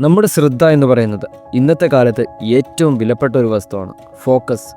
നമ്മുടെ ശ്രദ്ധ എന്ന് പറയുന്നത് ഇന്നത്തെ കാലത്ത് ഏറ്റവും വിലപ്പെട്ട ഒരു വസ്തുവാണ്. ഫോക്കസ്.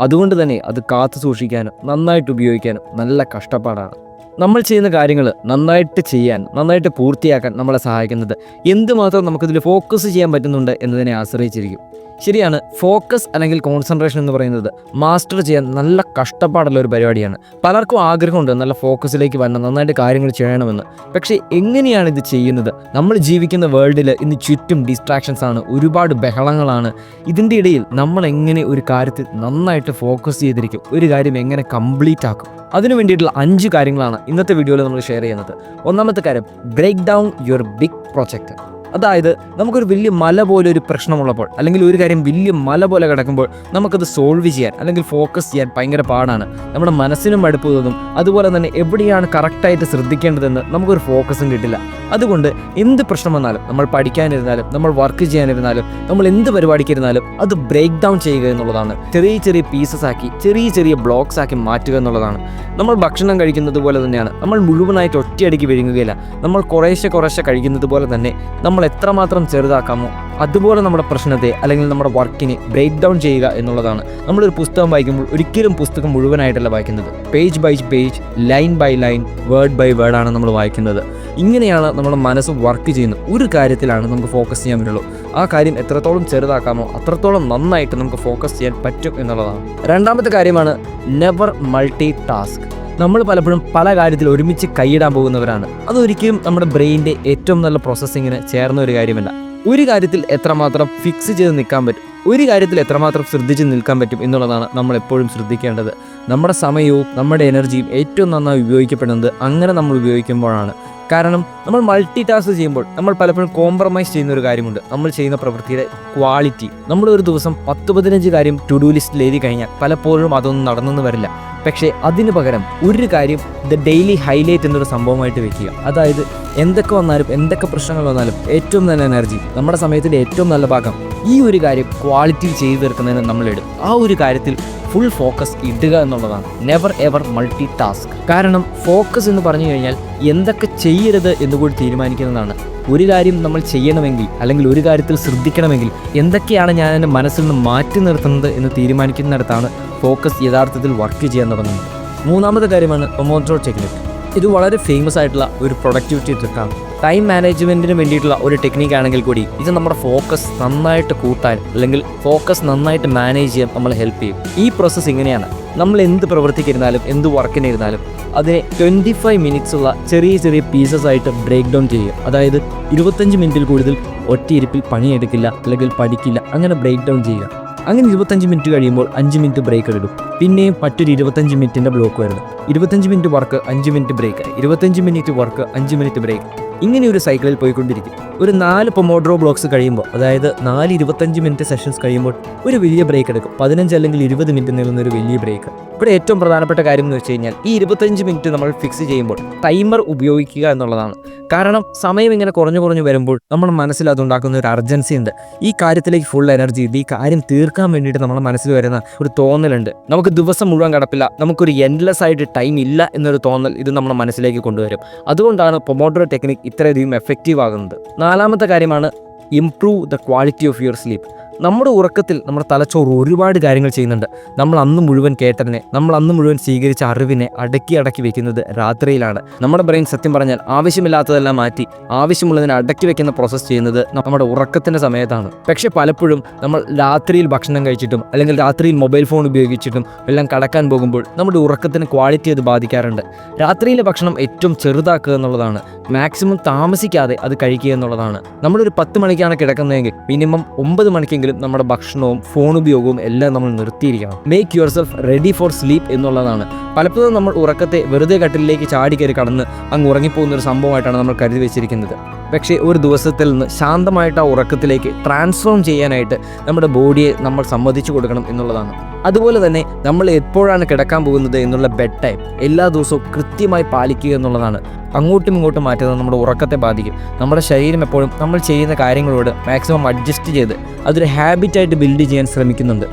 അതുകൊണ്ട് തന്നെ അത് കാത്തു സൂക്ഷിക്കാനും നന്നായിട്ട് ഉപയോഗിക്കാനും നല്ല കഷ്ടപ്പാടാണ്. നമ്മൾ ചെയ്യുന്ന കാര്യങ്ങൾ നന്നായിട്ട് ചെയ്യാൻ നന്നായിട്ട് പൂർത്തിയാക്കാൻ നമ്മളെ സഹായിക്കുന്നത് എന്തുമാത്രം നമുക്കിതിൽ ഫോക്കസ് ചെയ്യാൻ പറ്റുന്നുണ്ട് എന്നതിനെ ആശ്രയിച്ചിരിക്കും. ശരിയാണ് ഫോക്കസ് അല്ലെങ്കിൽ കോൺസെൻട്രേഷൻ എന്ന് പറയുന്നത് മാസ്റ്റർ ചെയ്യാൻ നല്ല കഷ്ടപ്പാടുള്ള ഒരു പരിപാടിയാണ്. പലർക്കും ആഗ്രഹമുണ്ട് നല്ല ഫോക്കസിലേക്ക് വരണം നന്നായിട്ട് കാര്യങ്ങൾ ചെയ്യണമെന്ന്. പക്ഷേ എങ്ങനെയാണ് ഇത് ചെയ്യുന്നത്? നമ്മൾ ജീവിക്കുന്ന വേൾഡിൽ ഇന്ന് ചുറ്റും ഡിസ്ട്രാക്ഷൻസ് ആണ് ഒരുപാട് ബഹളങ്ങളാണ്. ഇതിന്റെ ഇടയിൽ നമ്മൾ എങ്ങനെ ഒരു കാര്യത്തിൽ നന്നായിട്ട് ഫോക്കസ് ചെയ്തിരിക്കും? ഒരു കാര്യം എങ്ങനെ കംപ്ലീറ്റ് ആക്കും? അതിനു വേണ്ടിയിട്ടുള്ള അഞ്ച് കാര്യങ്ങളാണ് ഇന്നത്തെ വീഡിയോയിൽ നമ്മൾ ഷെയർ ചെയ്യുന്നത്. ഒന്നാമത്തെ കാര്യം break down your big project അതായത് നമുക്കൊരു വലിയ മല പോലെ ഒരു പ്രശ്നമുള്ളപ്പോൾ അല്ലെങ്കിൽ ഒരു കാര്യം വലിയ മല പോലെ കിടക്കുമ്പോൾ നമുക്കത് സോൾവ് ചെയ്യാൻ അല്ലെങ്കിൽ ഫോക്കസ് ചെയ്യാൻ ഭയങ്കര പാടാണ്. നമ്മുടെ മനസ്സിനും മടുപ്പ് തോന്നും അതുപോലെ തന്നെ എവിടെയാണ് കറക്റ്റായിട്ട് ശ്രദ്ധിക്കേണ്ടതെന്ന് നമുക്കൊരു ഫോക്കസും കിട്ടില്ല. അതുകൊണ്ട് എന്ത് പ്രശ്നം വന്നാലും നമ്മൾ പഠിക്കാനിരുന്നാലും നമ്മൾ വർക്ക് ചെയ്യാനിരുന്നാലും നമ്മൾ എന്ത് പരിപാടിക്കിരുന്നാലും അത് ബ്രേക്ക് ഡൗൺ ചെയ്യുക എന്നുള്ളതാണ്. ചെറിയ ചെറിയ പീസസ് ആക്കി ചെറിയ ചെറിയ ബ്ലോക്സ് ആക്കി മാറ്റുക എന്നുള്ളതാണ്. നമ്മൾ ഭക്ഷണം കഴിക്കുന്നത് പോലെ തന്നെയാണ്. നമ്മൾ മുഴുവനായിട്ട് ഒറ്റയടിക്ക് വിഴുങ്ങുകയില്ല. നമ്മൾ കുറേശ്ശെ കുറേശ്ശെ കഴിക്കുന്നത് പോലെ തന്നെ നമ്മൾ എത്രമാത്രം ചെറുതാക്കാമോ അതുപോലെ നമ്മുടെ പ്രശ്നത്തെ അല്ലെങ്കിൽ നമ്മുടെ വർക്കിനെ ബ്രേക്ക് ഡൗൺ ചെയ്യുക എന്നുള്ളതാണ്. നമ്മളൊരു പുസ്തകം വായിക്കുമ്പോൾ ഒരിക്കലും പുസ്തകം മുഴുവനായിട്ടല്ല വായിക്കുന്നത്. Page by page line by line word by word ആണ് നമ്മൾ വായിക്കുന്നത്. ഇങ്ങനെയാണ് നമ്മുടെ മനസ്സ് വർക്ക് ചെയ്യുന്നത്. ഒരു കാര്യത്തിലാണ് നമുക്ക് ഫോക്കസ് ചെയ്യാൻ പറ്റുള്ളൂ. ആ കാര്യം എത്രത്തോളം ചെറുതാക്കാമോ അത്രത്തോളം നന്നായിട്ട് നമുക്ക് ഫോക്കസ് ചെയ്യാൻ പറ്റും എന്നുള്ളതാണ്. രണ്ടാമത്തെ കാര്യമാണ് നെവർ മൾട്ടി ടാസ്ക് നമ്മൾ പലപ്പോഴും പല കാര്യത്തിൽ ഒരുമിച്ച് കൈയിടാൻ പോകുന്നവരാണ്. അതൊരിക്കലും നമ്മുടെ ബ്രെയിനിന്റെ ഏറ്റവും നല്ല പ്രോസസ്സിങ്ങിന് ചേർന്ന ഒരു കാര്യമല്ല. ഒരു കാര്യത്തിൽ എത്രമാത്രം ഫിക്സ് ചെയ്ത് നിൽക്കാൻ പറ്റും ഒരു കാര്യത്തിൽ എത്രമാത്രം ശ്രദ്ധിച്ച് നിൽക്കാൻ പറ്റും എന്നുള്ളതാണ് നമ്മൾ എപ്പോഴും ശ്രദ്ധിക്കേണ്ടത്. നമ്മുടെ സമയവും നമ്മുടെ എനർജിയും ഏറ്റവും നന്നായി ഉപയോഗിക്കപ്പെടുന്നത് അങ്ങനെ നമ്മൾ ഉപയോഗിക്കുമ്പോഴാണ്. കാരണം നമ്മൾ മൾട്ടി ടാസ്ക് ചെയ്യുമ്പോൾ നമ്മൾ പലപ്പോഴും കോംപ്രമൈസ് ചെയ്യുന്ന ഒരു കാര്യമുണ്ട്. നമ്മൾ ചെയ്യുന്ന പ്രവൃത്തിയുടെ ക്വാളിറ്റി നമ്മൾ ഒരു ദിവസം പത്ത് പതിനഞ്ച് കാര്യം ടു ഡു ലിസ്റ്റിൽ എഴുതി കഴിഞ്ഞാൽ പലപ്പോഴും അതൊന്നും നടന്നെന്ന് വരില്ല. പക്ഷേ അതിന് പകരം ഒരു കാര്യം ദ ഡെയിലി ഹൈലൈറ്റ് എന്നൊരു സംഭവമായിട്ട് വെക്കുക. അതായത് എന്തൊക്കെ വന്നാലും എന്തൊക്കെ പ്രശ്നങ്ങൾ വന്നാലും ഏറ്റവും നല്ല എനർജി നമ്മുടെ സമയത്തിന്റെ ഏറ്റവും നല്ല ഭാഗം ഈ ഒരു കാര്യം ക്വാളിറ്റി ചെയ്തു തീർക്കുന്നതിന് നമ്മളിടും ആ ഒരു കാര്യത്തിൽ ഫുൾ ഫോക്കസ് ഇടുക എന്നുള്ളതാണ്. നെവർ എവർ മൾട്ടി ടാസ്ക് കാരണം ഫോക്കസ് എന്ന് പറഞ്ഞു കഴിഞ്ഞാൽ എന്തൊക്കെ ചെയ്യരുത് എന്നുകൂടി തീരുമാനിക്കുന്നതാണ്. ഒരു കാര്യം നമ്മൾ ചെയ്യണമെങ്കിൽ അല്ലെങ്കിൽ ഒരു കാര്യത്തിൽ ശ്രദ്ധിക്കണമെങ്കിൽ എന്തൊക്കെയാണ് ഞാൻ എന്റെ മനസ്സിൽ നിന്ന് മാറ്റി നിർത്തുന്നത് എന്ന് തീരുമാനിക്കുന്നിടത്താണ് ഫോക്കസ് യഥാർത്ഥത്തിൽ വർക്ക് ചെയ്യാൻ തുടങ്ങുന്നത് മൂന്നാമത്തെ കാര്യമാണ് ഒമോട്രോ ടെക്നിക് ഇത് വളരെ ഫേമസ് ആയിട്ടുള്ള ഒരു പ്രൊഡക്ടിവിറ്റി ട്രിക്കാണ് ടൈം മാനേജ്മെന്റിന് വേണ്ടിയിട്ടുള്ള ഒരു ടെക്നിക്ക് ആണെങ്കിൽ കൂടി ഇത് നമ്മുടെ ഫോക്കസ് നന്നായിട്ട് കൂട്ടാൻ അല്ലെങ്കിൽ ഫോക്കസ് നന്നായിട്ട് മാനേജ് ചെയ്യാൻ നമ്മളെ ഹെൽപ്പ് ചെയ്യും. ഈ പ്രോസസ്സ് ഇങ്ങനെയാണ്. നമ്മൾ എന്ത് പ്രവർത്തിക്കിരുന്നാലും എന്ത് വർക്കിനിരുന്നാലും അതിനെ ട്വന്റി ഫൈവ് മിനിറ്റ്സ് ഉള്ള ചെറിയ ചെറിയ പീസസ് ആയിട്ട് ബ്രേക്ക് ഡൗൺ ചെയ്യും അതായത് ഇരുപത്തഞ്ച് മിനിറ്റിൽ കൂടുതൽ ഒറ്റയിരുപ്പിൽ പണിയെടുക്കില്ല അല്ലെങ്കിൽ പഠിക്കില്ല അങ്ങനെ ബ്രേക്ക് ഡൗൺ ചെയ്യുക. അങ്ങനെ ഇരുപത്തഞ്ച് മിനിറ്റ് കഴിയുമ്പോൾ അഞ്ച് മിനിറ്റ് ബ്രേക്ക് എടുക്കും. പിന്നെയും മറ്റൊരു ഇരുപത്തഞ്ച് മിനിറ്റിന്റെ ബ്ലോക്ക് വരുന്നു. ഇരുപത്തഞ്ച് മിനിറ്റ് വർക്ക് അഞ്ച് മിനിറ്റ് ബ്രേക്ക് ഇരുപത്തഞ്ച് മിനിറ്റ് വർക്ക് അഞ്ച് മിനിറ്റ് ബ്രേക്ക് ഇങ്ങനെ ഒരു സൈക്കിളിൽ പോയിക്കൊണ്ടിരിക്കും. ഒരു നാല് പൊമോഡ്രോ ബ്ലോക്സ് കഴിയുമ്പോൾ അതായത് നാല് ഇരുപത്തഞ്ച് മിനിറ്റ് സെഷൻസ് കഴിയുമ്പോൾ ഒരു വലിയ ബ്രേക്ക് എടുക്കും. പതിനഞ്ച് അല്ലെങ്കിൽ ഇരുപത് മിനിറ്റ് നീളുന്ന ഒരു വലിയ ബ്രേക്ക് ഇവിടെ ഏറ്റവും പ്രധാനപ്പെട്ട കാര്യം എന്ന് വെച്ച് കഴിഞ്ഞാൽ ഈ ഇരുപത്തഞ്ച് മിനിറ്റ് നമ്മൾ ഫിക്സ് ചെയ്യുമ്പോൾ ടൈമർ ഉപയോഗിക്കുക എന്നുള്ളതാണ്. കാരണം സമയം ഇങ്ങനെ കുറഞ്ഞു കുറഞ്ഞു വരുമ്പോൾ നമ്മുടെ മനസ്സിൽ അതുണ്ടാക്കുന്ന ഒരു അർജൻസി ഉണ്ട്. ഈ കാര്യത്തിലേക്ക് ഫുൾ എനർജി ഉണ്ട്. ഈ കാര്യം തീർക്കാൻ വേണ്ടിയിട്ട് നമ്മുടെ മനസ്സിൽ വരുന്ന ഒരു തോന്നലുണ്ട്. നമുക്ക് ദിവസം മുഴുവൻ കിടപ്പില്ല. നമുക്കൊരു എൻലെസ് ആയിട്ട് ടൈം ഇല്ല എന്നൊരു തോന്നൽ ഇത് നമ്മുടെ മനസ്സിലേക്ക് കൊണ്ടുവരും. അതുകൊണ്ടാണ് പൊമോഡ്രോ ടെക്നിക് ഇത്രയധികം എഫക്റ്റീവ് ആകുന്നത്. നാലാമത്തെ കാര്യമാണ് improve the quality of your sleep നമ്മുടെ ഉറക്കത്തിൽ നമ്മുടെ തലച്ചോറ് ഒരുപാട് കാര്യങ്ങൾ ചെയ്യുന്നുണ്ട്. നമ്മൾ അന്ന് മുഴുവൻ കേട്ടതിനെ നമ്മൾ അന്ന് മുഴുവൻ സ്വീകരിച്ച അറിവിനെ അടക്കി അടക്കി വെക്കുന്നത് രാത്രിയിലാണ്. നമ്മുടെ ബ്രെയിൻ സത്യം പറഞ്ഞാൽ ആവശ്യമില്ലാത്തതെല്ലാം മാറ്റി ആവശ്യമുള്ളതിനെ അടക്കി വെക്കുന്ന പ്രോസസ്സ് ചെയ്യുന്നത് നമ്മുടെ ഉറക്കത്തിന്റെ സമയത്താണ്. പക്ഷേ പലപ്പോഴും നമ്മൾ രാത്രിയിൽ ഭക്ഷണം കഴിച്ചിട്ടും അല്ലെങ്കിൽ രാത്രിയിൽ മൊബൈൽ ഫോൺ ഉപയോഗിച്ചിട്ടും എല്ലാം കടക്കാൻ പോകുമ്പോൾ നമ്മുടെ ഉറക്കത്തിന് ക്വാളിറ്റി അത് ബാധിക്കാറുണ്ട്. രാത്രിയിലെ ഭക്ഷണം ഏറ്റവും ചെറുതാക്കുക എന്നുള്ളതാണ്. മാക്സിമം താമസിക്കാതെ അത് കഴിക്കുക എന്നുള്ളതാണ്. നമ്മളൊരു പത്ത് മണിക്കാണ് കിടക്കുന്നതെങ്കിൽ മിനിമം ഒമ്പത് മണിക്കെങ്കിലും നമ്മുടെ ഭക്ഷണവും ഫോൺ ഉപയോഗവും എല്ലാം നമ്മൾ നിർത്തിയിരിക്കണം. Make yourself ready for sleep എന്നുള്ളതാണ്. പലപ്പോഴും നമ്മൾ ഉറക്കത്തെ വെറുതെ കട്ടിലേക്ക് ചാടി കയറി കടന്ന് അങ്ങ് ഉറങ്ങിപ്പോകുന്ന ഒരു സംഭവമായിട്ടാണ് നമ്മൾ കരുതി വെച്ചിരിക്കുന്നത്. പക്ഷേ ഒരു ദിവസത്തിൽ നിന്ന് ശാന്തമായിട്ട് ആ ഉറക്കത്തിലേക്ക് ട്രാൻസ്ഫോം ചെയ്യാനായിട്ട് നമ്മുടെ ബോഡിയെ നമ്മൾ സമ്മതിച്ചു കൊടുക്കണം എന്നുള്ളതാണ്. അതുപോലെ തന്നെ നമ്മൾ എപ്പോഴാണ് കിടക്കാൻ പോകുന്നത് എന്നുള്ള ബെഡ് ടൈം എല്ലാ ദിവസവും കൃത്യമായി പാലിക്കുക എന്നുള്ളതാണ്. അങ്ങോട്ടും ഇങ്ങോട്ടും മാറ്റുന്നത് നമ്മുടെ ഉറക്കത്തെ ബാധിക്കും. നമ്മുടെ ശരീരം എപ്പോഴും നമ്മൾ ചെയ്യുന്ന കാര്യങ്ങളോട് മാക്സിമം അഡ്ജസ്റ്റ് ചെയ്ത് അതൊരു ഹാബിറ്റായിട്ട് ബിൽഡ് ചെയ്യാൻ ശ്രമിക്കുന്നുണ്ട്.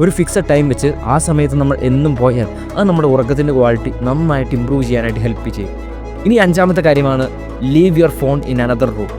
ഒരു ഫിക്സഡ് ടൈം വെച്ച് ആ സമയത്ത് നമ്മൾ എന്നും പോയാൽ അത് നമ്മുടെ ഉറക്കത്തിന്റെ ക്വാളിറ്റി നന്നായിട്ട് ഇമ്പ്രൂവ് ചെയ്യാനായിട്ട് ഹെൽപ്പ് ചെയ്യും. ഇനി അഞ്ചാമത്തെ കാര്യമാണ് leave your phone in another room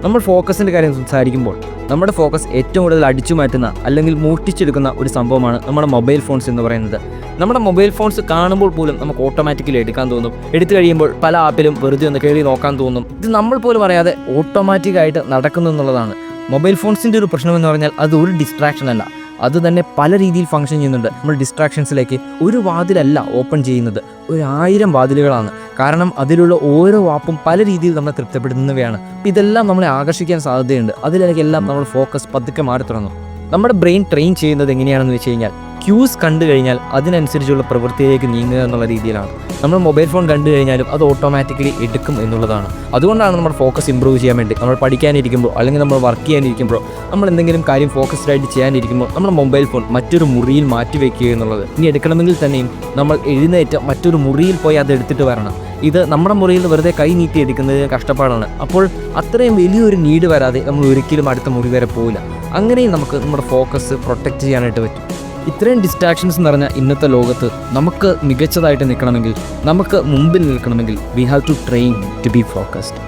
നമ്മൾ ഫോക്കസിന്റെ കാര്യം സംസാരിക്കുമ്പോൾ നമ്മുടെ ഫോക്കസ് ഏറ്റവും കൂടുതൽ അടിച്ചു മാറ്റുന്ന അല്ലെങ്കിൽ മൂട്ടിച്ചെടുക്കുന്ന ഒരു സംഭവമാണ് നമ്മുടെ മൊബൈൽ ഫോൺസ് എന്ന് പറയുന്നത്. നമ്മുടെ മൊബൈൽ ഫോൺസ് കാണുമ്പോൾ പോലും നമുക്ക് ഓട്ടോമാറ്റിക്കലി എടുക്കാൻ തോന്നും. എടുത്തു കഴിയുമ്പോൾ പല ആപ്പിലും വെറുതെ ഒന്ന് കയറി നോക്കാൻ തോന്നും. ഇത് നമ്മൾ പോലും അറിയാതെ ഓട്ടോമാറ്റിക്കായിട്ട് നടക്കുന്നു എന്നുള്ളതാണ്. മൊബൈൽ ഫോൺസിന്റെ ഒരു പ്രശ്നം എന്ന് പറഞ്ഞാൽ അത് ഒരു ഡിസ്ട്രാക്ഷൻ അല്ല. അത് തന്നെ പല രീതിയിൽ ഫങ്ഷൻ ചെയ്യുന്നുണ്ട്. നമ്മൾ ഡിസ്ട്രാക്ഷൻസിലേക്ക് ഒരു വാതിലല്ല ഓപ്പൺ ചെയ്യുന്നത്. ഒരു ആയിരം വാതിലുകളാണ്. കാരണം അതിലുള്ള ഓരോ വാപ്പും പല രീതിയിൽ നമ്മളെ തൃപ്തിപ്പെടുത്തുന്നവയാണ്. ഇതെല്ലാം നമ്മളെ ആകർഷിക്കാൻ സാധ്യതയുണ്ട്. അതിലേക്കെല്ലാം നമ്മൾ ഫോക്കസ് പതുക്കെ മാറി തുടങ്ങും നമ്മുടെ ബ്രെയിൻ ട്രെയിൻ ചെയ്യുന്നത് എങ്ങനെയാണെന്ന് വെച്ച് കഴിഞ്ഞാൽ ക്യൂസ് കണ്ടു കഴിഞ്ഞാൽ അതിനനുസരിച്ചുള്ള പ്രവൃത്തിയിലേക്ക് നീങ്ങുക എന്നുള്ള രീതിയിലാണ്. നമ്മൾ മൊബൈൽ ഫോൺ കണ്ടു കഴിഞ്ഞാലും അത് ഓട്ടോമാറ്റിക്കലി എടുക്കും എന്നുള്ളതാണ്. അതുകൊണ്ടാണ് നമ്മൾ ഫോക്കസ് ഇമ്പ്രൂവ് ചെയ്യാൻ വേണ്ടി നമ്മൾ പഠിക്കാനിരിക്കുമ്പോൾ അല്ലെങ്കിൽ നമ്മൾ വർക്ക് ചെയ്യാനിരിക്കുമ്പോൾ നമ്മൾ എന്തെങ്കിലും കാര്യം ഫോക്കസ്ഡ് ആയിട്ട് ചെയ്യാനിരിക്കുമ്പോൾ നമ്മൾ മൊബൈൽ ഫോൺ മറ്റൊരു മുറിയിൽ മാറ്റി വയ്ക്കുക എന്നുള്ളത്. ഇനി എടുക്കണമെങ്കിൽ തന്നെയും നമ്മൾ എഴുന്നേറ്റ് മറ്റൊരു മുറിയിൽ പോയി അത് എടുത്തിട്ട് വരണം. ഇത് നമ്മുടെ മുറിയിൽ വെറുതെ കൈ നീട്ടി എടുക്കുന്നത് കഷ്ടപ്പാടാണ്. അപ്പോൾ അത്രയും വലിയൊരു നീഡ് വരാതെ നമ്മൾ ഒരിക്കലും അടുത്ത മുറി വരെ പോകില്ല അങ്ങനെയും നമുക്ക് നമ്മുടെ ഫോക്കസ് പ്രൊട്ടക്റ്റ് ചെയ്യാനായിട്ട് പറ്റും. ഇത്രയും ഡിസ്ട്രാക്ഷൻസ് നിറഞ്ഞ ഇന്നത്തെ ലോകത്ത് നമുക്ക് മികച്ചതായിട്ട് നിൽക്കണമെങ്കിൽ നമുക്ക് മുമ്പിൽ നിൽക്കണമെങ്കിൽ we have to train to be focused